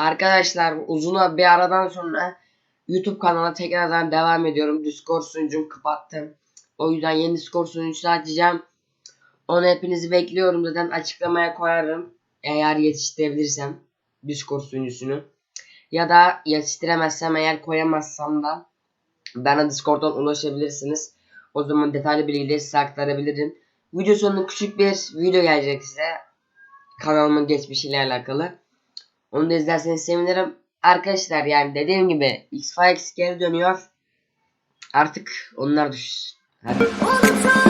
Arkadaşlar uzun bir aradan sonra YouTube kanalına tekrardan devam ediyorum. Discord sunucumu kapattım. O yüzden yeni Discord sunucusu açacağım. Onu hepinizi bekliyorum zaten açıklamaya koyarım. Eğer yetiştirebilirsem Discord sunucusunu. Ya da yetiştiremezsem eğer koyamazsam da bana Discord'dan ulaşabilirsiniz. O zaman detaylı bilgileri size aktarabilirim. Video sonunda küçük bir video gelecek size. Kanalımın geçmişiyle alakalı. Onu da izlerseniz sevinirim. Arkadaşlar yani dediğim gibi X-Files geri dönüyor. Artık onlar düş. Hadi.